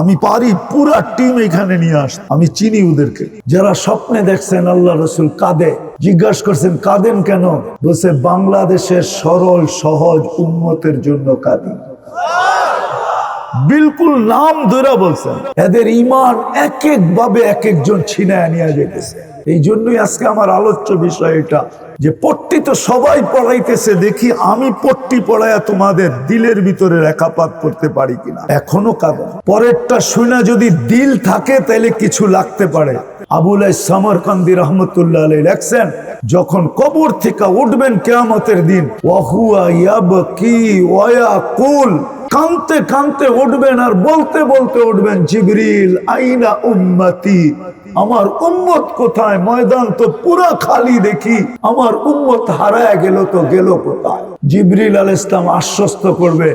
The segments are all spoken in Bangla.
আমি পারি পুরা টিম এখানে নিয়ে আস। আমি চিনি ওদেরকে। যারা স্বপ্নে দেখছেন আল্লাহ রসুল কাঁদে, জিজ্ঞাসা করছেন, কাঁদেন কেন? বলছে, বাংলাদেশের সরল, সহজ উন্মতের জন্য কাঁদি। বিলকুল নাম ধরে বলছেন এদের ইমান এক এক ভাবে এক একজন ছিনায় নিয়ে যেতেছে এই জন্যই আজকে আমার আলোচ্য বিষয় এটা। যে পট্টি তো সবাই পড়াইতেছে, দেখি আমি পট্টি পড়াইয়া তোমাদের দিলের ভিতরে রেখাপাত করতে পারি কিনা। এখনও কাঁদে পরেরটা শুনে যদি দিল থাকে তাহলে কিছু লাগতে পারে। আবুল সামরকান্দি রহমতুল্লাহ আলাই লেখছেন, যখন কবর থেকে উঠবেন কেয়ামতের দিন কানতে কানতে উঠবেন আর বলতে বলতে উঠবেন, জিবরিল আইনা উম্মতি। আমার উম্মত কোথায়? ময়দান তো পুরা খালি দেখি। আমার উম্মত হারায় গেল তো গেল কোথায়? জিবরিল আল ইসলাম আশ্বস্ত করবে,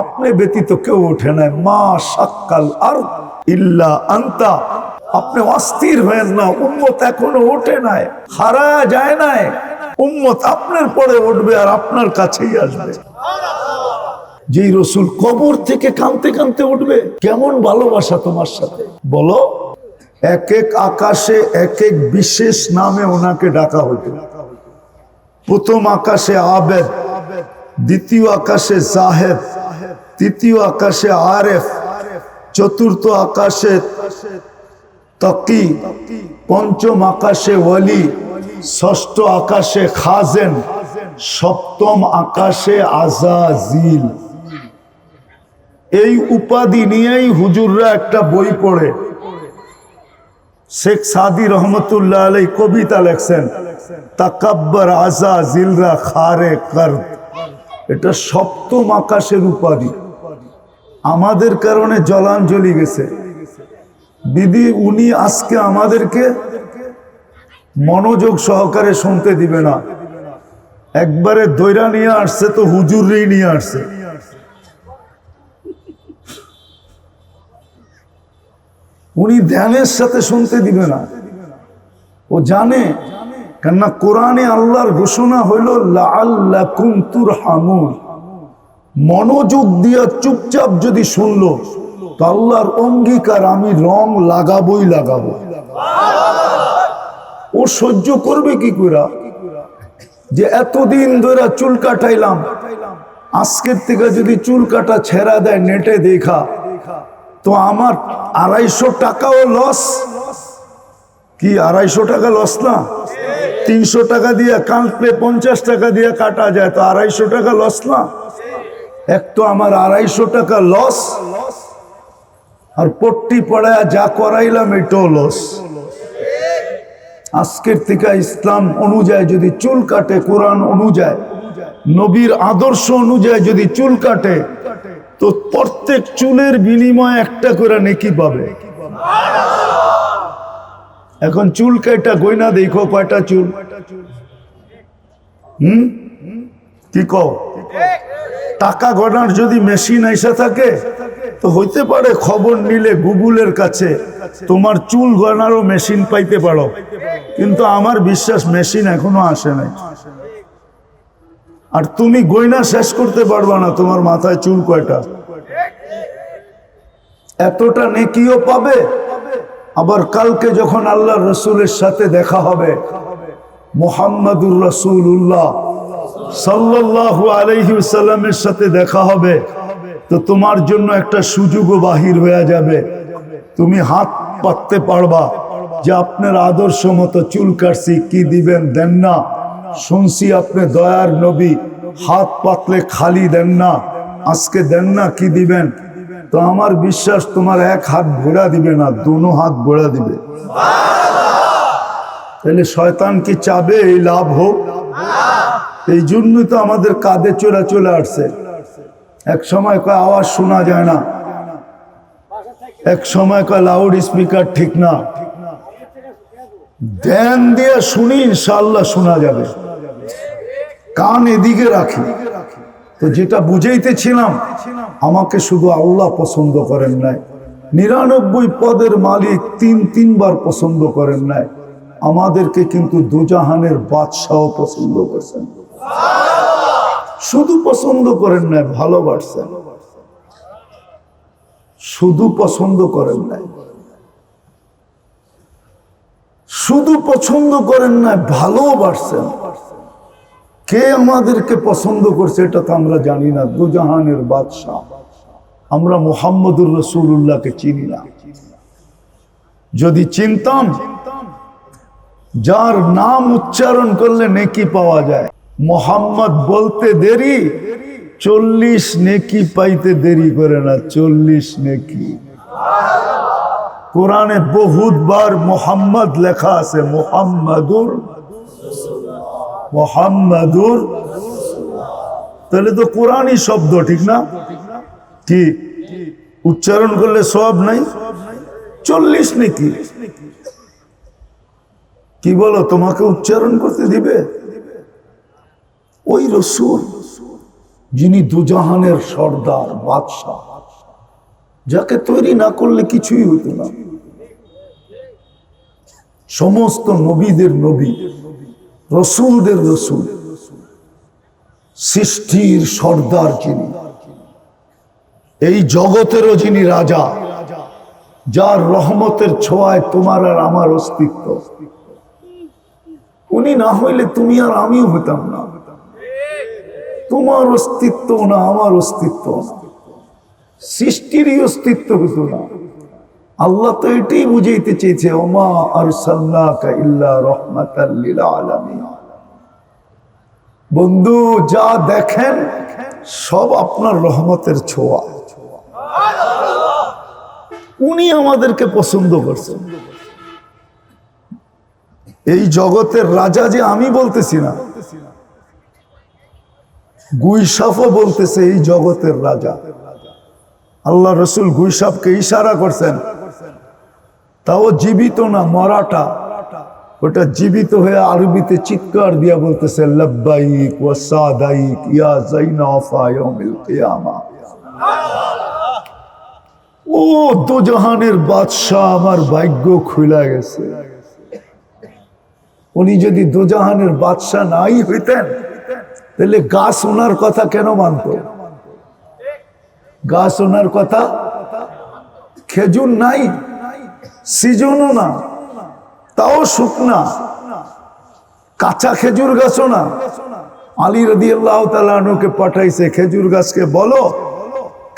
আপনি ব্যতীত কেউ ওঠে নাই। মা সাক্কাল আর ইল্লা আন্তা। আপনি অস্থির হয়েন না, উম্মত এখনও ওঠে নাই, হারায় যায় নাই। উম্মত আপনার পরে উঠবে আর আপনার কাছেই আসবে। যেই রসুল কবর থেকে কানতে কানতে উঠবে, কেমন ভালোবাসা তোমার সাথে? বলো। এক এক আকাশে, এক এক বিশেষ নামে ওনাকে ডাকা হতো প্রথম আকাশে আবেদ, দ্বিতীয় আকাশে জাহেদ, তৃতীয় আকাশে আরেফ, চতুর্থ আকাশে তকি, পঞ্চম আকাশে ওয়ালি, ষষ্ঠ আকাশে খাজেন, সপ্তম আকাশে আজাজিল। এই উপাধি নিয়েই হুজুররা একটা বই পড়ে। শেখ সাদি রহমতুল্লাহ আলাই কবিতা লেখছেন, তাকাব্বর আজা জিলরা খারে কর। এটা সপ্তম আকাশের উপাধি। আমাদের কারণে জলাঞ্জলি গেছে। দিদি, উনি আজকে আমাদেরকে মনোযোগ সহকারে শুনতে দিবে না। একবারে দৈরা নিয়ে আসছে তো হুজুরই নিয়ে আসছে। উনি ধ্যানের সাথে শুনতে দিবে না। ও জানে, কেননা কোরআনে আল্লাহর ঘোষণা হইল, লাআল্লাকুম তুরহামুন। মনোযোগ দিয়া চুপচাপ যদি শুনলো, তো আল্লাহর অঙ্গীকার আমি রং লাগাবই লাগাবো। ও সহ্য করবে কি করে যে এতদিন ধরে চুল কাটাইলাম, আজকের থেকে যদি চুল কাটা ছেড়া দেয়, নেটে দেখা। তো আমার আড়াইশো টাকাও লস কি, আড়াইশো টাকা লস না? তিনশো টাকা দিয়ে কাটলে পঞ্চাশ টাকা দিয়ে কাটা যায়, তো আড়াইশো টাকা লস না? এক তো আমার আড়াইশো টাকা লস আর পট্টি পড়ায় যা করাইলাম, এটাও লস আজকের থেকে ইসলাম অনুযায়ী যদি চুল কাটে, কোরআন অনুযায়ী, নবীর আদর্শ অনুযায়ী যদি চুল কাটে তো প্রত্যেক চুলের বিনিময়ে একটা করে নেকি পাবে। এখন চুল কেটা গয়না দেখো কয়টা চুল। হুম? কি কও? টাকা গণার যদি মেশিন এসে থাকে, তো হইতে পারে খবর নিলে গুগলের কাছে, তোমার চুল গণারও মেশিন পাইতে পারো। কিন্তু আমার বিশ্বাস মেশিন এখনও আসে নাই। আর তুমি গয়না শেষ করতে পারবা না, তোমার মাথায় চুল কয়টা? এতটা নেকিও পাবে? আবার কালকে যখন আল্লাহ রসুলের সাথে দেখা হবে, মোহাম্মদুর রসুল্লাহ সাল্লাহ আলহিসাল্লামের সাথে দেখা হবে, তো তোমার জন্য একটা সুযোগও বাহির হয়ে যাবে। তুমি হাত পাততে পারবা যে আপনার আদর্শ মতো চুল কাটছি, কি দিবেন, দেন না। শুনছি আপনি দয়ার নবী, হাত পাতলে খালি দেন না। আজকে দেন না, কি দিবেন? তো আমার বিশ্বাস তোমার এক হাত ঘোরা দিবে না, দুনো হাত ঘোরা দিবে। তাহলে শয়তান কি চাবে এই লাভ হোক? এই জন্যই তো আমাদের কাঁধে চলে চলে আসছে। এক সময় কয় আওয়াজ শোনা যায় না। এক সময় কয় লাউড স্পিকার ঠিক না। ধ্যান দিয়ে শুনি ইনশাল্লাহ শোনা যাবে। কান এদিকে রাখি। তো যেটা বুঝাইতেছিলাম, আমাকে শুধু আল্লাহ পছন্দ করেন নাই। নিরানব্বই পদের মালিক তিন, তিনবার পছন্দ করেন নাই। আমাদেরকে কিন্তু দুজাহানের বাদশাহ পছন্দ করছেন। শুধু পছন্দ করেন নাই, ভালোবাসছেন। শুধু পছন্দ করেন নাই। শুধু পছন্দ করেন না ভালোবাসছেন। কে আমাদেরকে পছন্দ করছে এটা তো আমরা জানি না। দুজাহানের বাদশাহ। আমরা মোহাম্মদুর রসুল্লাহকে চিনি না। যদি চিনতাম, যার নাম উচ্চারণ করলে নেকি পাওয়া যায়। মোহাম্মদ বলতে দেরি, চল্লিশ নেকি পাইতে দেরি করে না, চল্লিশ নেকি। কোরআনে বহুতবার মোহাম্মদ লেখা আছে, মোহাম্মদুর মোহাম্মদুর তাহলে তো কোরআনই শব্দ, ঠিক না? কি? উচ্চারণ করলে সব নাই? চল্লিশ নাকি? কি বলো, তোমাকে উচ্চারণ করতে দিবে? ওই রসুল যিনি দুজাহানের সর্দার, বাদশাহ, যাকে তৈরি না করলে কিছুই হতো না। সমস্ত নবীদের নবী। রসুলদের রসুল, সৃষ্টির সর্দার যিনি, এই জগতেরও যিনি রাজা, যার রহমতের ছোঁয়ায় তোমার আর আমার অস্তিত্ব। উনি না হইলে তুমি আর আমিও হইতাম না। তোমার অস্তিত্ব না আমার অস্তিত্ব। সৃষ্টিরই অস্তিত্ব হতো না। আল্লাহ তো এটাই বুঝাইতে চেয়েছে, ওমা আর বন্ধু, যা দেখেন, সব আপনার রহমতের ছোঁয়া। উনি আমাদেরকে পছন্দ করছেন। এই জগতের রাজা যে আমি বলতেছি না গুইসাফও বলতেছে এই জগতের রাজা। আল্লাহ রসুল গুইসাফকে ইশারা করছেন তাও জীবিত না, মরাটা। ওটা জীবিত হয়ে আরবিতে চিৎকার দিয়া বলতেছে, লব্বাইক ওয়া সাদাইক ইয়া জাইনাফা ইয়াউমিল কিয়ামা। বাদশাহ, আমার ভাগ্য খুলে গেছে। উনি যদি দোজাহানের বাদশাহ নাই হইতেন, তাহলে গাছ ওনার কথা কেন মানত? গাছ ওনার কথা খেজুর নাই। সিজনও না, তাও শুকনা। কাঁচা খেজুর গাছও না। আলী রদি আল্লাহ পাঠাইছে, খেজুর গাছকে বলো,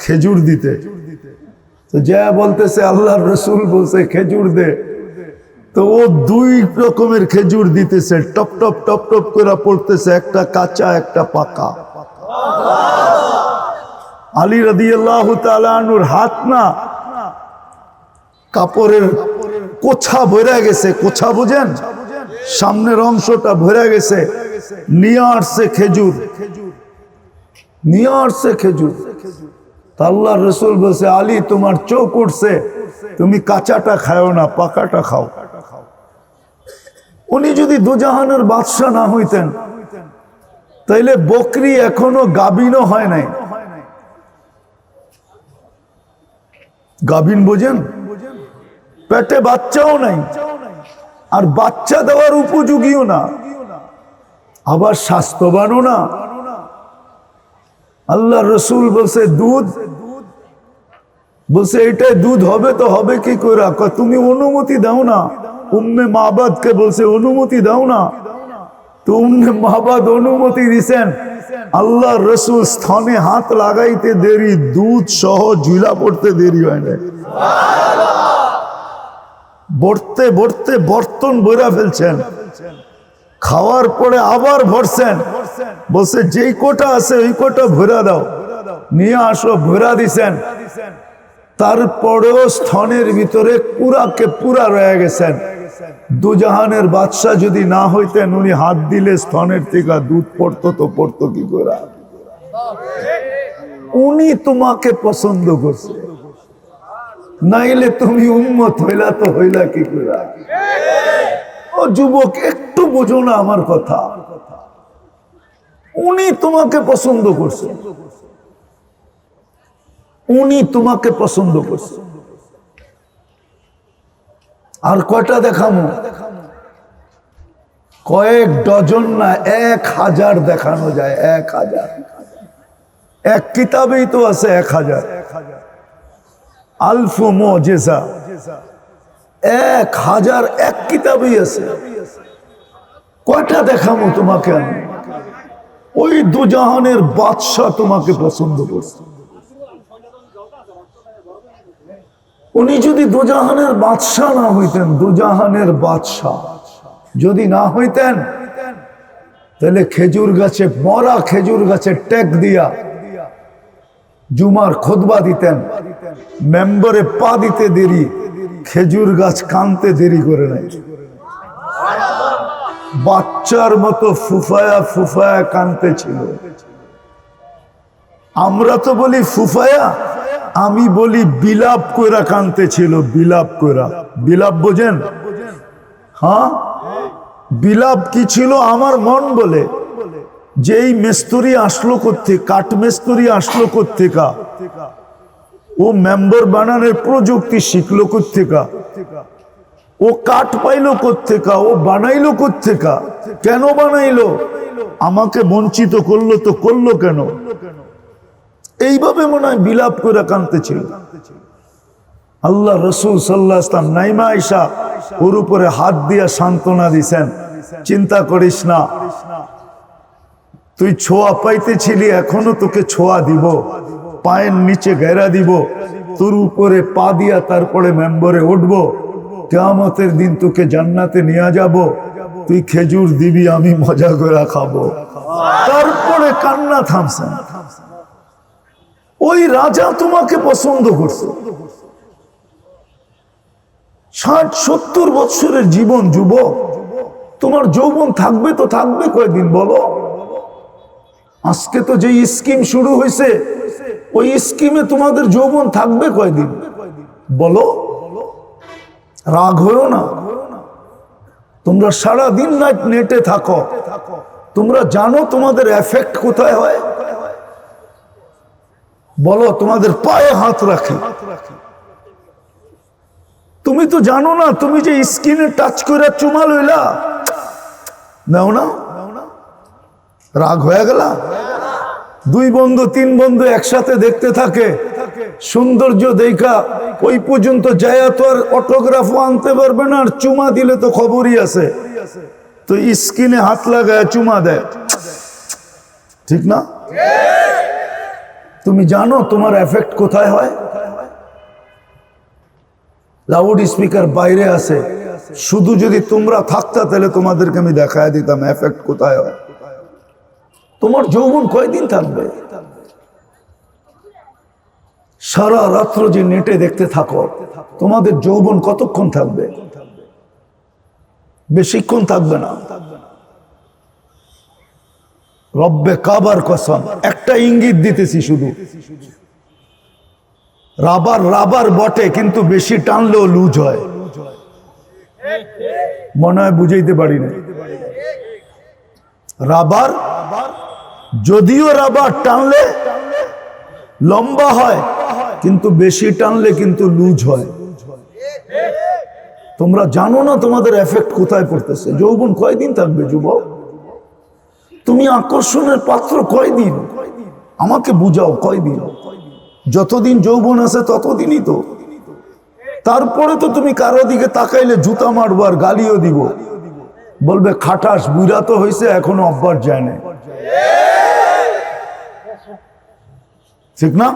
খেজুর দিতে। যা বলতেছে আল্লাহ রসুল বলছে, খেজুর দে। তো ও দুই রকমের খেজুর দিতেছে, টপ টপ টপ টপ করে পড়তেছে, একটা কাঁচা, একটা পাকা। আলী রদি আল্লাহ তালুর হাত না কাপড়ের কোছা ভরে গেছে, কোছা বুঝেন? সামনের অংশটা ভরে গেছে, নিয়ে আসছে খেজুর। নিয়ে আসছে খেজুর। আল্লাহ রসুল বলছে, আলী, তোমার চোখ উঠছে। তুমি কাঁচাটা খাও না, পাকাটা খাও। উনি যদি দুজাহানের বাদশাহ না হইতেন, তাইলে বকরি এখনও গাবিনও হয় নাই। গাবিন বোঝেন? পেটে বাচ্চাও নাই, আর বাচ্চা দেওয়ার উপযোগীও না, আবার স্বাস্থ্যবানও না। আল্লাহ রসুল বলছে, দুধ? বলছে এটাই দুধ হবে তো হবে কি করে? তুমি অনুমতি দাও না। উম্মে মাবাদকে বলছে, অনুমতি দাও না। তো উম্মে মাবাদ অনুমতি দিছেন। আল্লাহ রসুল স্থানে হাত লাগাইতে দেরি, দুধ সহ ঝুলা পড়তে দেরি হয় না বর্তে বর্তে বর্তন বইরা ফেলছেন। খাওয়ার পরে আবার ভরছেন। বলছে, যেই কোটা আছে ওই কোটা ভরা দাও। নিয়ে আসো, ভরা দিছেন। তারপরেও স্থনের ভিতরে পুরাকে পুরা রয়ে গেছেন। দুজাহানের বাদশাহ যদি না হইতেন, উনি হাত দিলে স্থনের থেকে দুধ পড়তো, তো পড়তো কি করে? উনি তোমাকে পছন্দ করছে। নাইলে তুমি উন্মত হইলা তো হইলা কি করে? ও যুবক, একটু বোঝো না আমার কথা। উনি তোমাকে পছন্দ করছে। উনি তোমাকে পছন্দ করছে। আর কয়টা দেখামো? কয়েক ডজন না এক হাজার দেখানো যায়, এক হাজার। এক কিতাবেই তো আছে এক হাজার। আলফু মজেজা। এক হাজার এক কিতাবই আছে। কয়টা দেখাবো তোমাকে আমি? ওই দুজাহানের বাদশাহ তোমাকে পছন্দ করছে। উনি যদি দুজাহানের বাদশাহ না হইতেন, দুজাহানের বাদশাহ যদি না হইতেন, তাহলে খেজুর গাছে, মরা খেজুর গাছে টেক দিয়া জুমার খোদবা দিতেন। মেম্বরে পা দিতে দেরি, খেজুর গাছ কানতে দেরি করে নাই। বাচ্চার মতো ফুফায়া ফুফায়া কানতে ছিল। আমরা তো বলি ফুফায়া, আমি বলি বিলাপ কইরা কানতে ছিল, বিলাপ কইরা। বিলাপ বোঝেন? হ্যাঁ? বিলাপ কি ছিল আমার মন বলে? যেই মেস্তরি আসলো করতে কাঠ মেস্তরি আসলো কোথেকা ও মেম্বার বানানোর প্রযুক্তি শিখলো কোথেকা ও কাঠ পাইলো কোথেকা ও বানাইলো কোথেকা কেন বানাইলো? আমাকে বঞ্চিত করল তো করল কেন? এইভাবে মনে হয় বিলাপ করে কানতে ছিল আল্লাহ রসুল সাল্লাহ ইসলাম নাইমা আইসা ওর উপরে হাত দিয়া সান্ত্বনা দিছেন। চিন্তা করিস না। তুই ছোঁয়া পাইতেছিলি, এখনও তোকে ছোঁয়া দিব। পায়ের নিচে গেরা দিব, তোর উপরে পা দিয়া তারপরে মেম্বরে উঠবো। কেয়ামতের দিন তোকে জান্নাতে নিয়ে যাব। তুই খেজুর দিবি, আমি মজা করে খাব। তারপরে কান্না থামছেন ওই রাজা তোমাকে পছন্দ করছে। ষাট, সত্তর বৎসরের জীবন যুবক, তোমার যৌবন থাকবে তো থাকবে কয়দিন বলো? আজকে তো যে স্কিম শুরু হয়েছে ওই স্কিমে তোমাদের যৌবন থাকবে কয়দিন? বলো। রাগ হয়েও না। তোমরা সারা দিন রাত নেটে থাকো। তোমরা জানো তোমাদের এফেক্ট কোথায় হয়? বলো, তোমাদের পায়ে হাত রাখি। তুমি তো জানো না, তুমি যে স্কিনে টাচ করে চুমা লইলা। নাও না। রাগ হয়ে গেল? দুই বন্ধু, তিন বন্ধু একসাথে দেখতে থাকে। সৌন্দর্য দেখা, ওই পর্যন্ত যায় তো আর অটোগ্রাফও আনতে পারবে না, আর চুমা দিলে তো খবরই আছে। তো স্কিনে হাত লাগায়, চুমা দেয়। ঠিক না? তুমি জানো তোমার এফেক্ট কোথায় হয়? লাউড স্পিকার বাইরে আছে। শুধু যদি তোমরা থাকতা, তাহলে তোমাদেরকে আমি দেখায় দিতাম এফেক্ট কোথায় হয়। তোমার যৌবন কয়দিন থাকবে? সারা রাত্র যে নেটে দেখতে থাকো, তোমাদের যৌবন কতক্ষণ থাকবে? বেশিক্ষণ থাকবে না। রব্বে কাবার কসম, একটা ইঙ্গিত দিতেছি শুধু। রাবার রাবার বটে, কিন্তু বেশি টানলেও লুজ হয়। মনে হয় বুঝাইতে পারি না। রাবার যদিও রাবার টানলে লম্বা হয়, কিন্তু বেশি টানলে কিন্তু লুজ হয়। তোমরা জানো না তোমাদের এফেক্ট কোথায় পড়তেছে? যৌবন কয়দিন থাকবে, যুবক? তুমি আকর্ষণের পাত্র কয়দিন? আমাকে বুঝাও, কয়দিন? যতদিন যৌবন আছে ততদিনই তো। তারপরে তো তুমি কারও দিকে তাকাইলে জুতা মারবো আর গালিও দিব। বলবে, খাটাস বুড়া তো হয়েছে এখনও অভ্যাস যায় না ঠিক না?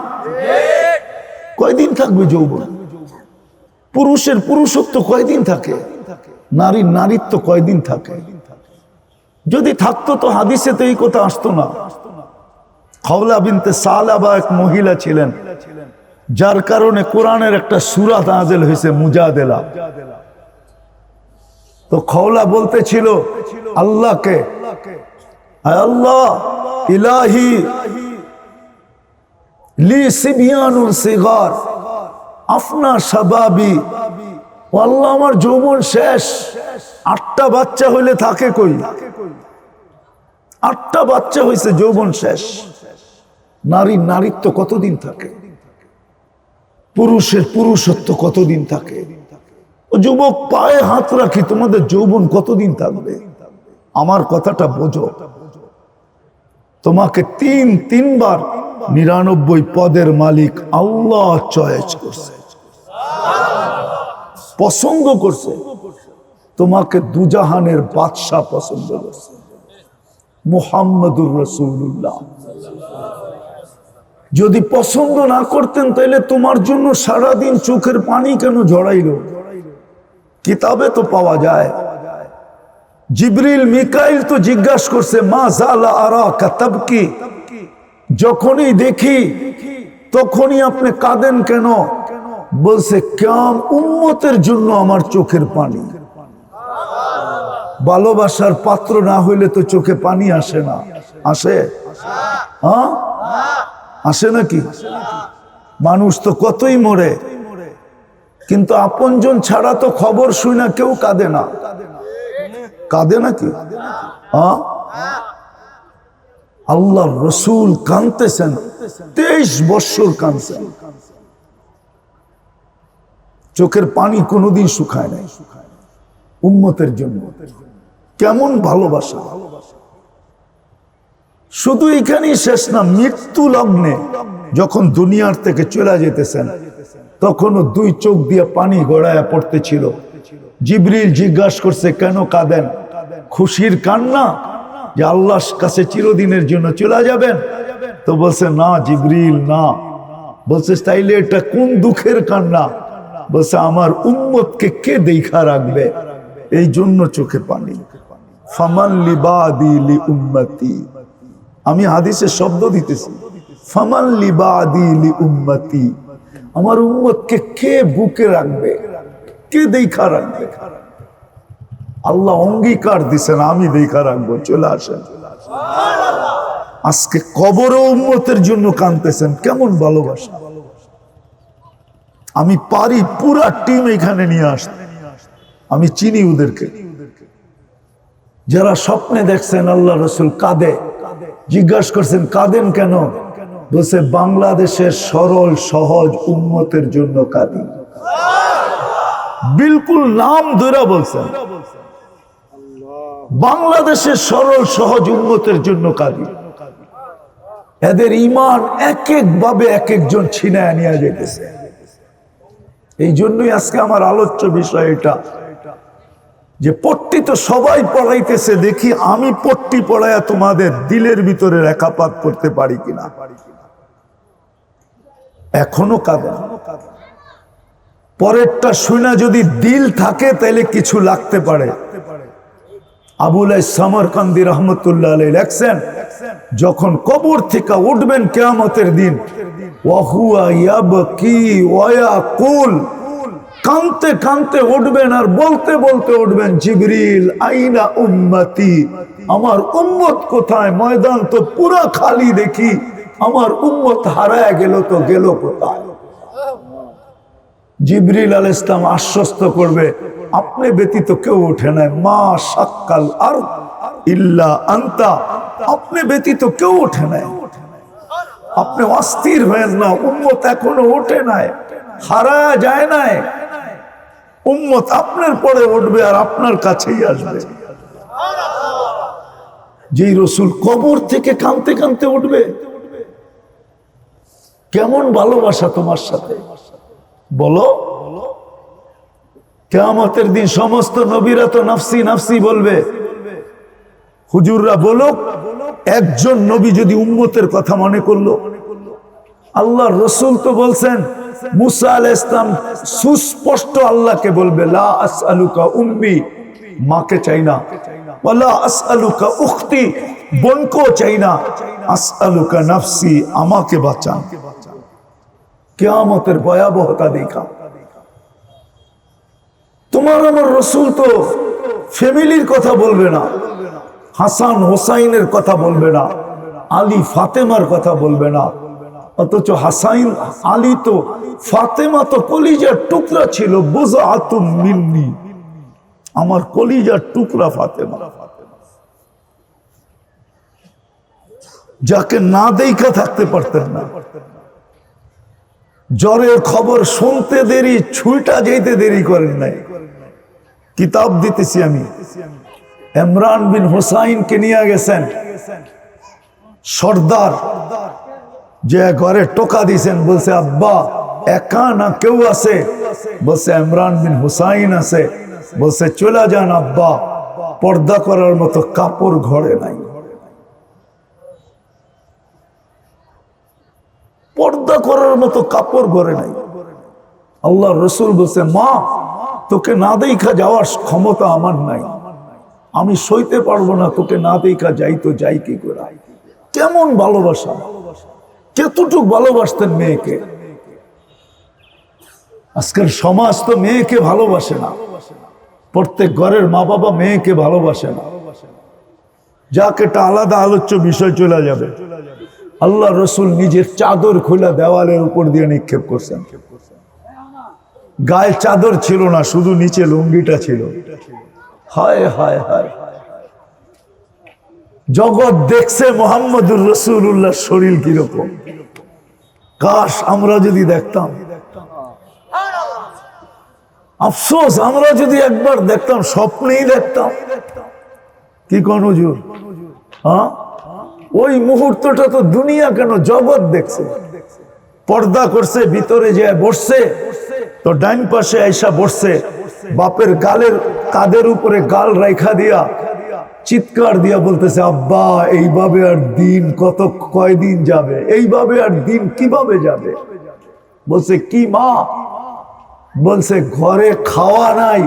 কয়দিন থাকবে যৌবন? পুরুষের পুরুষত্ব কয়দিন থাকে? নারীর নারীত্ব কয়দিন থাকে? যদি থাকতো তো হাদিসে তো এই কথা আসতো না। খাওলা বিনতে সালাবা এক মহিলা ছিলেন, যার কারণে কোরআনের একটা সুরাত আজেল হয়েছে, মুজাদেলা। তো খওলা বলতেছিল, আল্লাহকে আল্লাহ, ইলাহি আমার যৌবন শেষ। আটটা বাচ্চা হইলে থাকে কই? আটটা বাচ্চা হয়েছে যৌবন শেষ। নারীর নারীত্ব কতদিন থাকে? পুরুষের পুরুষত্ব কতদিন থাকে? যুবক, পায়ে হাত রাখি, তোমাদের যৌবন কতদিন থাকবে? আমার কথাটা বোঝো। তোমাকে তিন, তিনবার নিরানব্বই পদের মালিক আল্লাহ চয়েস করছে। পছন্দ করছে। তোমাকে দুজাহানের বাদশাহ পছন্দ করছে। মুহাম্মদুর রসুল্লাহ যদি পছন্দ না করতেন তাহলে তোমার জন্য সারাদিন চোখের পানি কেন ঝড়াইলো কিতাবে তো পাওয়া যায়। জিবরিল, মিকাইল তো জিজ্ঞাসা করছে, মা জালা আরা কাতাব কি যখনই দেখি, তখনই আপনি কাঁদেন কেন? বলছে, কাম উম্মতের জন্য আমার চোখের পানি। ভালোবাসার পাত্র না হইলে তো চোখে পানি আসে না। আসে? হ্যাঁ? আসে নাকি? মানুষ তো কতই মরে। কিন্তু আপনজন ছাড়া তো খবর শুই না, কেউ কাঁদে না। কাঁদে নাকি? হ্যাঁ? আল্লাহ রসুল কানতেছেন তেইশ বৎসর কানছেন চোখের পানি কোনোদিন শুকায় নাই। উম্মতের জন্য। কেমন ভালোবাসা। শুধু এখানেই শেষ না, মৃত্যু লগ্নে যখন দুনিয়ার থেকে চলে যেতেছেন, তখনও দুই চোখ দিয়ে পানি গড়ায় পড়তেছিল। জিবরিল জিজ্ঞাসা করছে, কেন কাঁদেন? খুশির কান্না? যে আল্লাহর কাছে চিরদিনের জন্য চলে যাবেন। তো বলছে, না জিবরিল, না। বলছে, তাইলে এটা কোন দুঃখের কান্না? বলছে, আমার উম্মতকে কে দেখা রাখবে? এই জন্য চোখে পানি। ফামান লিবাদি লি উম্মতি। আমি হাদিসে শব্দ দিতেছি। ফামান লিবাদি লি উম্মতি। আমার উম্মতকে কে বুকে রাখবে? কে দেখা রাখবে? আল্লাহ অঙ্গীকার দিছেন, আমি দেখা রাখব, চলে আসেন। আজকে কবর উম্মতের জন্য কানতেছেন, কেমন ভালোবাসা। আমি পারি পুরা টিম এখানে নিয়ে আসতে। আমি চিনি ওদেরকে। যারা স্বপ্নে দেখছেন আল্লাহ রসুল কাঁদে, জিজ্ঞাসা করছেন, কাঁদেন কেন? বলছে, বাংলাদেশের সরল, সহজ উন্মতের জন্য কাঁদি। বিলকুল নাম ধরে বলছেন। বাংলাদেশের সরল, সহজ উন্মতের জন্য কাঁদি এদের ইমান এক এক ভাবে এক একজন ছিনায় নিয়ে যেতেছে। এই জন্যই আজকে আমার আলোচ্য বিষয় এটা, যে পট্টি তো সবাই পড়াইতেছে, দেখি আমি পট্টি পড়াইয়া তোমাদের দিলের ভিতরে রেখাপাত করতে পারি কিনা। এখনও কাঁদে পরেরটা শুনা যদি দিল থাকে তাহলে কিছু লাগতে পারে। আবুল সামরকান্দি রহমতুল্লাহ আলাই লেখছেন, যখন কবর থেকে উঠবেন কেয়ামতের দিন কানতে কানতে উঠবেন আর বলতে বলতে উঠবেন, জিবরিল, আইনা উম্মতি, আমার উম্মত কোথায়? ময়দান তো পুরা খালি দেখি, আমার উম্মত হারায় গেল তো গেল কোথায়? জিবরিল আল ইসলাম আশ্বস্ত করবে আপনি ব্যতীত কেউ ওঠে নাই। মা সাক্কাল আর ইল্লা আন্তা। আপনি ব্যতীত কেউ ওঠে নাই। আপনি অস্থির হয়েন না। উম্মত এখনও ওঠে নাই। হারায়া যায় নাই। উম্মত আপনার পরে উঠবে আর আপনার কাছেই আসবে। যেই রসুল কবর থেকে কানতে কানতে উঠবে। কেমন ভালোবাসা তোমার সাথে? বলো। কেয়ামতের দিন সমস্ত নবীরা তো নাফসি নাফসি বলবে। হুজুররা বলুক, একজন নবী যদি উম্মতের কথা মনে করল। আল্লাহ রসুল তো বলছেন, মুসা আল ইসলাম সুস্পষ্ট আল্লাহকে বলবে, লা মাকে চাই না। চাই না। আমাকে বাঁচান। কেয়ামতের ভয়াবহতা দেখা। তোমার আমার রসুল তো ফ্যামিলির কথা বলবে না। হাসান হোসাইনের কথা বলবে না। আলী ফাতেমার কথা বলবে না। অথচ হাসাইন, আলী তো ফাতেমা তো কলিজার টুকরা ছিল। বোঝা আতুম মিন্নি। আমার কলিজার টুকরা ফাতেমা। যাকে না দেখা থাকতে পারতেন না। জ্বরের খবর শুনতে দেরি ছুইটা যেতে দেরি করেন নাই। কিতাব দিতেছি আমি। ইমরান বিন হোসাইনকে নিয়ে গেছেন। সর্দার যে ঘরে টোকা দিছেন বলছে, আব্বা, একা না কেউ আছে? বলছে, ইমরান বিন হুসাইন আছে। বলছে, চলে যান, আব্বা। পর্দা করার মতো কাপড় ঘরে নাই। পর্দা করার মতো কাপড় ঘরে নাই। আল্লাহ রসুল বলছে, মা, তোকে না দেখা যাওয়ার ক্ষমতা আমার নাই। আমি সইতে পারব না, তোকে না দেখা যাই তো যাই কি করে? কেমন ভালোবাসা? কতটুক ভালোবাসতেন মেয়েকে। আজকের সমাজ তো মেয়েকে ভালোবাসে না। প্রত্যেক ঘরের মা বাবা মেয়েকে ভালোবাসে না। যাক, একটা আলাদা আলোচ্য বিষয় চলে যাবে। আল্লাহ রসুল নিজের চাদর খোলা দেওয়ালের উপর দিয়ে নিক্ষেপ করছেন। গায়ে চাদর ছিল না, শুধু নিচে লুঙ্গিটা ছিল। হায় হায় হায়। জগৎ দেখছে মোহাম্মদুর রসুল্লাহ শরীর কীরকম। কাশ, আমরা যদি দেখতাম। আফসোস, আমরা যদি একবার দেখতাম, স্বপ্নেই দেখতাম। কি কোন হুজুর? হ্যাঁ? ওই মুহূর্তটা তো দুনিয়া কেন জগৎ দেখছে? পর্দা করছে, ভিতরে যে বসছে, তো ডাইন পাশে আইসা বসছে। বাপের গালের কাদের উপরে গাল রাইখা দিয়া, চিৎকার দিয়া বলতেছে, আব্বা, এইভাবে আর দিন কত, কয়দিন যাবে? এইভাবে আর দিন কীভাবে যাবে? বলছে, কি মা? বলছে, ঘরে খাওয়া নাই,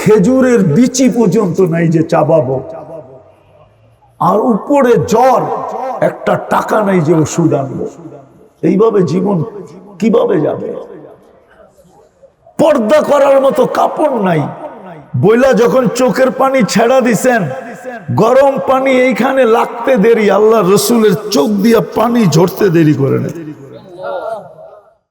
খেজুরের বিচি পর্যন্ত নাই যে চাবাবো। আর উপরে জ্বর, একটা টাকা নেই যে ওষুধ আনব। এইভাবে জীবন কীভাবে যাবে? পর্দা করার মতো কাপড় নাই। বইলা যখন চোখের পানি ছেড়া দিছেন, গরম পানি এইখানে লাগতে দেরি আল্লাহ রসুলের চোখ দিয়া পানি ঝরতে দেরি করে নেয়